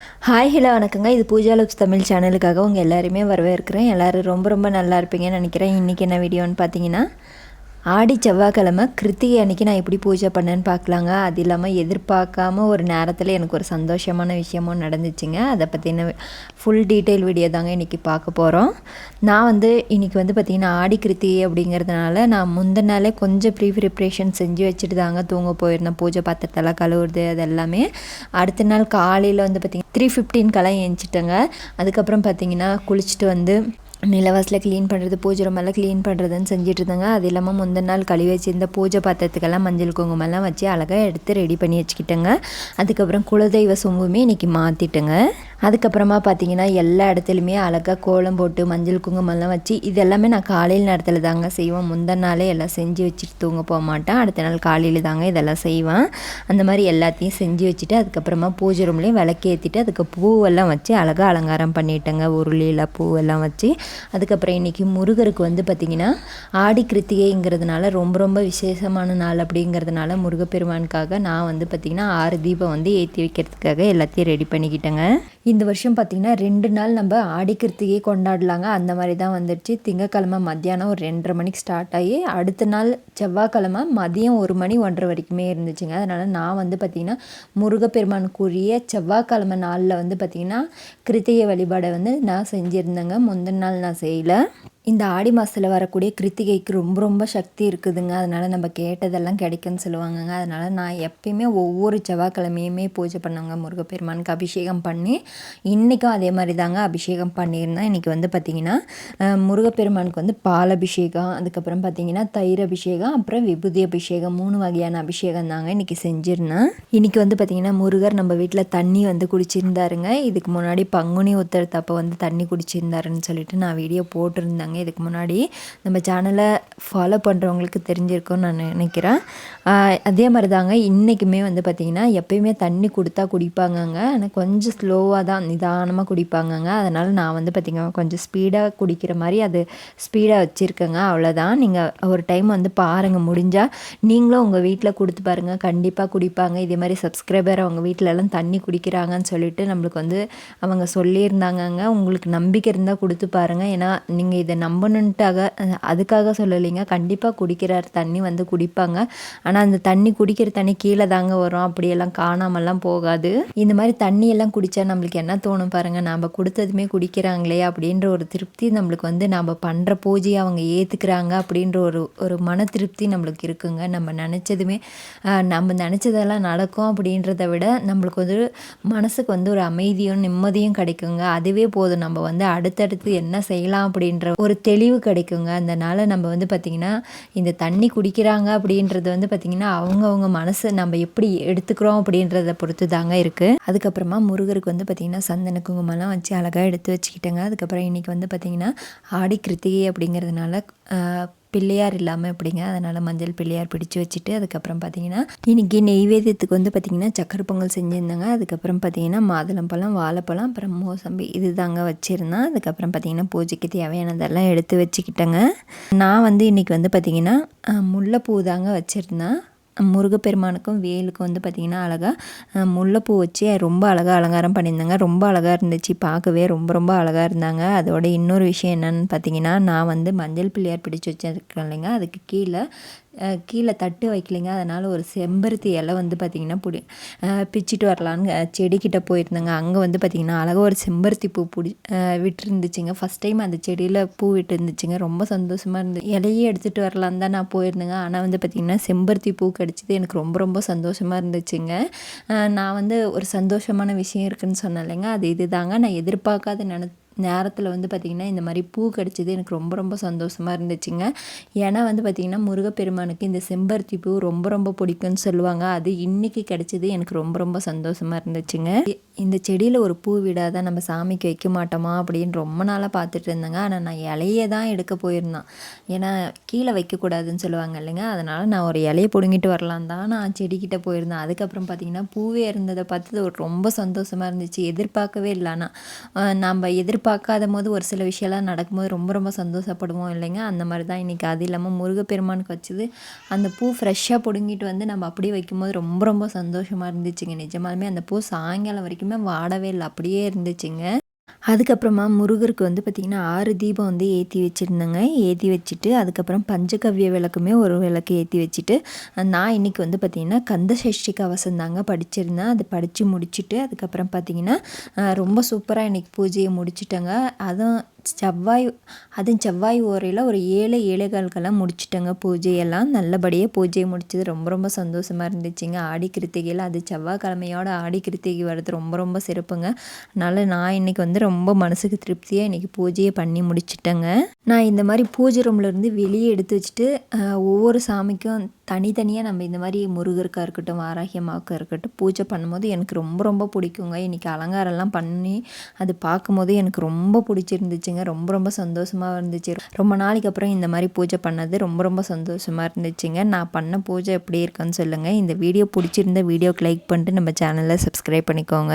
Hi hello வணக்கங்க. இது Pooja looks Tamil சேனலுக்காக உங்கள் எல்லாருமே வரவேற்கிறேன். எல்லோரும் ரொம்ப ரொம்ப நல்லா இருப்பீங்கன்னு நினைக்கிறேன். இன்றைக்கி என்ன வீடியோன்னு பார்த்தீங்கன்னா ஆடி செவ்வாய்க்கிழமை கிருத்திகை அன்றைக்கி நான் எப்படி பூஜை பண்ணேன்னு பார்க்கலாங்க. அது இல்லாமல் எதிர்பார்க்காம ஒரு நேரத்தில் எனக்கு ஒரு சந்தோஷமான விஷயமும் நடந்துச்சுங்க. அதை பற்றின ஃபுல் டீட்டெயில் வீடியோ தாங்க இன்றைக்கி பார்க்க போகிறோம் நான் வந்து இன்றைக்கி வந்து பார்த்திங்கன்னா ஆடி கிருத்திகை அப்படிங்கிறதுனால நான் முந்தின நாளே கொஞ்சம் ப்ரீ ப்ரிப்ரேஷன் செஞ்சு வச்சுட்டு தாங்க தூங்க போயிருந்தேன் பூஜை பாத்திரத்தெல்லாம் கழுவுறது அது எல்லாமே அடுத்த நாள் காலையில் வந்து பார்த்திங்கன்னா த்ரீ ஃபிஃப்டீன்க்கெல்லாம் ஏஞ்சிட்டேங்க அதுக்கப்புறம் பார்த்திங்கன்னா குளிச்சுட்டு வந்து நிலவாசில் க்ளீன் பண்ணுறது பூஜை ரூமெல்லாம் க்ளீன் பண்ணுறதுன்னு செஞ்சுட்டு இருந்தாங்க அது இல்லாமல் முந்தின நாள் கழுவி வச்சுருந்த பூஜை பாத்திரத்துக்கெல்லாம் மஞ்சள் குங்குமெல்லாம் வச்சு அழகாக எடுத்து ரெடி பண்ணி வச்சுக்கிட்டேங்க. அதுக்கப்புறம் குலதெய்வ சொம்புமே இன்றைக்கி மாற்றிட்டேங்க அதுக்கப்புறமா பார்த்தீங்கன்னா எல்லா இடத்துலையுமே அழகாக கோலம் போட்டு மஞ்சள் குங்குமம்லாம் வச்சு இது எல்லாமே நான் காலையில் நேரத்தில் தாங்க செய்வேன். முந்தின நாளே எல்லாம் செஞ்சு வச்சுட்டு தூங்க போக மாட்டேன். அடுத்த நாள் காலையில் தாங்க இதெல்லாம் செய்வேன். அந்த மாதிரி எல்லாத்தையும் செஞ்சு வச்சுட்டு அதுக்கப்புறமா பூஜை ரூம்லேயும் விளக்கேற்றிட்டு அதுக்கு பூவெல்லாம் வச்சு அழகாக அலங்காரம் பண்ணிட்டேங்க. உருளியில் பூவெல்லாம் வச்சு. அதுக்கப்புறம் இன்றைக்கி முருகருக்கு வந்து பார்த்திங்கன்னா ஆடி கிருத்திகைங்கிறதுனால ரொம்ப ரொம்ப விசேஷமான நாள் அப்படிங்கிறதுனால முருகப்பெருமானுக்காக நான் வந்து பார்த்திங்கன்னா ஆறு தீபம் வந்து ஏற்றி வைக்கிறதுக்காக எல்லாத்தையும் ரெடி பண்ணிக்கிட்டேங்க. இந்த வருஷம் பார்த்திங்கன்னா ரெண்டு நாள் நம்ம ஆடி கொண்டாடலாங்க. அந்த மாதிரி தான் வந்துடுச்சு திங்கக்கிழமை மத்தியானம் ஒரு ரெண்டரை மணிக்கு ஸ்டார்ட் ஆகி அடுத்த நாள் செவ்வாய்க்கிழமை மதியம் ஒரு மணி ஒன்றரை வரைக்குமே இருந்துச்சுங்க. அதனால் நான் வந்து பார்த்திங்கன்னா முருகப்பெருமானுக்குரிய செவ்வாய்க்கிழமை நாளில் வந்து பார்த்திங்கன்னா கிருத்திகை வழிபாடை வந்து நான் செஞ்சுருந்தேங்க. முந்தின நாள் நான் செய்யலை. இந்த ஆடி மாதத்தில் வரக்கூடிய கிருத்திகைக்கு ரொம்ப ரொம்ப சக்தி இருக்குதுங்க. அதனால் நம்ம கேட்டதெல்லாம் கிடைக்குன்னு சொல்லுவாங்கங்க. அதனால் நான் எப்பயுமே ஒவ்வொரு செவ்வாய்க்கிழமையுமே பூஜை பண்ணுவாங்க. முருகப்பெருமானுக்கு அபிஷேகம் பண்ணி இன்றைக்கும் அதே மாதிரி தாங்க அபிஷேகம் பண்ணியிருந்தேன். இன்றைக்கி வந்து பார்த்திங்கன்னா முருகப்பெருமானுக்கு வந்து பால் அபிஷேகம் அதுக்கப்புறம் பார்த்திங்கன்னா தயிர் அபிஷேகம் அப்புறம் விபூதி அபிஷேகம் மூணு வகையான அபிஷேகம் தாங்க இன்றைக்கி செஞ்சுருந்தேன். இன்றைக்கி வந்து பார்த்திங்கன்னா முருகர் நம்ம வீட்டில் தண்ணி வந்து குடிச்சிருந்தாருங்க. இதுக்கு முன்னாடி பங்குனி உத்தரத்தப்போ வந்து தண்ணி குடிச்சிருந்தாருன்னு சொல்லிட்டு நான் வீடியோ போட்டிருந்தேங்க. இதுக்கு முன்னாடி நம்ம சேனலை ஃபாலோ பண்ணுறவங்களுக்கு தெரிஞ்சிருக்கும்னு நான் நினைக்கிறேன். அதே மாதிரி தாங்க இன்றைக்குமே வந்து பார்த்திங்கன்னா எப்பயுமே தண்ணி கொடுத்தா குடிப்பாங்கங்க. ஆனால் கொஞ்சம் ஸ்லோவாக தான் நிதானமாக குடிப்பாங்கங்க. அதனால் நான் வந்து பார்த்திங்கன்னா கொஞ்சம் ஸ்பீடாக குடிக்கிற மாதிரி அது ஸ்பீடாக வச்சுருக்கேங்க. அவ்வளோதான் நீங்கள் ஒரு டைம் வந்து பாருங்கள் முடிஞ்சால் நீங்களும் உங்கள் வீட்டில் கொடுத்து பாருங்கள் கண்டிப்பாக குடிப்பாங்க. இதே மாதிரி சப்ஸ்கிரைபர் அவங்க வீட்டிலலாம் தண்ணி குடிக்கிறாங்கன்னு சொல்லிட்டு நம்மளுக்கு வந்து அவங்க சொல்லியிருந்தாங்கங்க. உங்களுக்கு நம்பிக்கை இருந்தால் கொடுத்து பாருங்கள் ஏன்னா நீங்கள் இதை நம்பணுன்ட்டாக அதுக்காக சொல்லலைங்க. கண்டிப்பாக குடிக்கிற தண்ணி வந்து குடிப்பாங்க. ஆனால் அந்த தண்ணி குடிக்கிற தண்ணி கீழே தாங்க வரும். அப்படியெல்லாம் காணாமல்லாம் போகாது. இந்த மாதிரி தண்ணியெல்லாம் குடித்தா நம்மளுக்கு என்ன தோணும் பாருங்கள் நாம் கொடுத்ததுமே குடிக்கிறாங்களே அப்படின்ற ஒரு திருப்தி நம்மளுக்கு வந்து நம்ம பண்ணுற பூஜையை அவங்க ஏற்றுக்கிறாங்க அப்படின்ற ஒரு ஒரு மன திருப்தி நம்மளுக்கு இருக்குங்க. நம்ம நினச்சதுமே நம்ம நினச்சதெல்லாம் நடக்கும் அப்படின்றத விட நம்மளுக்கு வந்து மனசுக்கு வந்து ஒரு அமைதியும் நிம்மதியும் கிடைக்குங்க. அதுவே போதும். நம்ம வந்து அடுத்தடுத்து என்ன செய்யலாம் அப்படின்ற ஒரு தெளிவு கிடைக்குங்க. அதனால் நம்ம வந்து பார்த்திங்கன்னா இந்த தண்ணி குடிக்கிறாங்க அப்படின்றது வந்து பார்த்திங்கன்னா அவங்கவுங்க மனசு நம்ம எப்படி எடுத்துக்கிறோம் அப்படின்றத பொறுத்து தாங்க இருக்குது அதுக்கப்புறமா முருகருக்கு வந்து பார்த்திங்கன்னா சந்தன குங்குமம்லாம் வச்சு அழகாக எடுத்து வச்சுக்கிட்டேங்க. அதுக்கப்புறம் இன்றைக்கி வந்து பார்த்திங்கன்னா ஆடி கிருத்திகை அப்படிங்கிறதுனால பிள்ளையார் இல்லாமல் எப்படிங்க? அதனால் மஞ்சள் பிள்ளையார் பிடிச்சி வச்சுட்டு அதுக்கப்புறம் பார்த்தீங்கன்னா இன்றைக்கி நெய்வேத்தியத்துக்கு வந்து பார்த்திங்கன்னா சக்கரை பொங்கல் செஞ்சுருந்தாங்க. அதுக்கப்புறம் பார்த்தீங்கன்னா மாதுளம்பழம் வாழைப்பழம் அப்புறம் மோசம்பி இது தாங்க வச்சுருந்தேன். அதுக்கப்புறம் பார்த்திங்கன்னா பூஜைக்கு தேவையானதெல்லாம் எடுத்து வச்சுக்கிட்டேங்க. நான் வந்து இன்றைக்கி வந்து பார்த்திங்கன்னா முல்லைப்பூ தாங்க வச்சுருந்தேன். முருகப்பெருமானுக்கும் வேலுக்கும் வந்து பார்த்திங்கன்னா அழகாக முல்லைப்பூ வச்சு ரொம்ப அழகாக அலங்காரம் பண்ணியிருந்தாங்க. ரொம்ப அழகாக இருந்துச்சு பார்க்கவே. ரொம்ப ரொம்ப அழகாக இருந்தாங்க. அதோட இன்னொரு விஷயம் என்னென்னு பார்த்தீங்கன்னா நான் வந்து மஞ்சள் பிள்ளையார் பிடிச்சி வச்சுருக்கேன் இல்லைங்க. அதுக்கு கீழே கீழே தட்டு வைக்கலைங்க. அதனால் ஒரு செம்பருத்தி இலை வந்து பார்த்திங்கன்னா பிடி பிச்சுட்டு வரலான்னு செடிக்கிட்ட போயிருந்தேங்க. அங்கே வந்து பார்த்திங்கன்னா அழகாக ஒரு செம்பருத்தி பூ பிடி விட்டுருந்துச்சுங்க. ஃபஸ்ட் டைம் அந்த செடியில் பூ விட்டு இருந்துச்சுங்க ரொம்ப சந்தோஷமாக இருந்து இலையே எடுத்துகிட்டு வரலான்னு தான் நான் போயிருந்தேங்க. ஆனால் வந்து பார்த்திங்கன்னா செம்பருத்தி பூ கிடச்சிது எனக்கு ரொம்ப ரொம்ப சந்தோஷமாக இருந்துச்சுங்க. நான் வந்து ஒரு சந்தோஷமான விஷயம் இருக்குதுன்னு சொன்னேன் இல்லைங்க. அது இது தாங்க நான் எதிர்பார்க்காத நினை நேரத்தில் வந்து பார்த்திங்கன்னா இந்த மாதிரி பூ கிடச்சிது எனக்கு ரொம்ப ரொம்ப சந்தோஷமாக இருந்துச்சுங்க. ஏன்னா வந்து பார்த்திங்கன்னா முருகப்பெருமானுக்கு இந்த செம்பருத்தி பூ ரொம்ப ரொம்ப பிடிக்கும்னு சொல்லுவாங்க. அது இன்றைக்கி கிடச்சிது எனக்கு ரொம்ப ரொம்ப சந்தோஷமாக இருந்துச்சுங்க. இந்த செடியில் ஒரு பூ விடாத நம்ம சாமிக்கு வைக்க மாட்டோமா அப்படின்னு ரொம்ப நாளாக பார்த்துட்டு இருந்தேங்க. ஆனால் நான் இலையை தான் எடுக்க போயிருந்தேன். ஏன்னா கீழே வைக்கக்கூடாதுன்னு சொல்லுவாங்க இல்லைங்க. அதனால் நான் ஒரு இலையை பிடுங்கிட்டு வரலாம் தான் நான் செடிக்கிட்ட போயிருந்தேன். அதுக்கப்புறம் பார்த்திங்கன்னா பூவே இருந்ததை பார்த்து ரொம்ப சந்தோஷமாக இருந்துச்சு. எதிர்பார்க்கவே இல்லை. ஆனால் நம்ம எதிர்பார்க்க எதிர்பார்க்காத போது ஒரு சில விஷயம்லாம் நடக்கும்போது ரொம்ப ரொம்ப சந்தோஷப்படுவோம் இல்லைங்க? அந்த மாதிரி தான் இன்றைக்கி அது இல்லாமல் முருகப்பெருமானுக்கு வச்சது அந்த பூ ஃப்ரெஷ்ஷாக பிடுங்கிட்டு வந்து நம்ம அப்படியே வைக்கும்போது ரொம்ப ரொம்ப சந்தோஷமாக இருந்துச்சுங்க. நிஜமாலுமே அந்த பூ சாயங்காலம் வரைக்குமே வாடவே இல்லை. அப்படியே இருந்துச்சுங்க. அதுக்கப்புறமா முருகருக்கு வந்து பார்த்திங்கன்னா ஆறு தீபம் வந்து ஏற்றி வச்சுருந்தேங்க. ஏற்றி வச்சுட்டு அதுக்கப்புறம் பஞ்சகவ்ய விளக்குமே ஒரு விளக்கு ஏற்றி வச்சுட்டு நான் இன்றைக்கி வந்து பார்த்திங்கன்னா கந்த சஷ்டி கவசம் தாங்க படிச்சிருந்தேன். அது படித்து முடிச்சுட்டு அதுக்கப்புறம் பார்த்திங்கன்னா ரொம்ப சூப்பராக இன்றைக்கி பூஜையை முடிச்சிட்டேங்க. அதுவும் செவ்வாய் அதுவும் செவ்வாய் ஓரையில் ஒரு ஏழு ஏழைகளுக்கெல்லாம் முடிச்சிட்டேங்க. பூஜையெல்லாம் நல்லபடியாக பூஜையை முடிச்சது. ரொம்ப ரொம்ப சந்தோஷமாக இருந்துச்சுங்க. ஆடி கிருத்திகையில் அது செவ்வாய்க்கிழமையோட ஆடி கிருத்திகை வர்றது ரொம்ப ரொம்ப சிறப்புங்க. அதனால் நான் இன்றைக்கி வந்து ரொம்ப மனசுக்கு திருப்தியாக இன்றைக்கி பூஜையை பண்ணி முடிச்சிட்டேங்க. நான் இந்த மாதிரி பூஜை ரூம்லேருந்து வெளியே எடுத்து வச்சுட்டு ஒவ்வொரு சாமிக்கும் தனித்தனியாக நம்ம இந்த மாதிரி முருகருக்காக இருக்கட்டும் வாராகியமாவுக்கு இருக்கட்டும் பூஜை பண்ணும்போது எனக்கு ரொம்ப ரொம்ப பிடிக்குங்க. இன்றைக்கி அலங்காரம்லாம் பண்ணி அது பார்க்கும்போது எனக்கு ரொம்ப பிடிச்சிருந்துச்சுங்க. ரொம்ப ரொம்ப சந்தோஷமாக இருந்துச்சு. ரொம்ப நாளைக்கு அப்புறம் இந்த மாதிரி பூஜை பண்ணது ரொம்ப ரொம்ப சந்தோஷமாக இருந்துச்சுங்க. நான் பண்ண பூஜை எப்படி இருக்குன்னு சொல்லுங்கள் இந்த வீடியோ பிடிச்சிருந்த வீடியோக்கு லைக் பண்ணிட்டு நம்ம சேனலை சப்ஸ்கிரைப் பண்ணிக்கோங்க.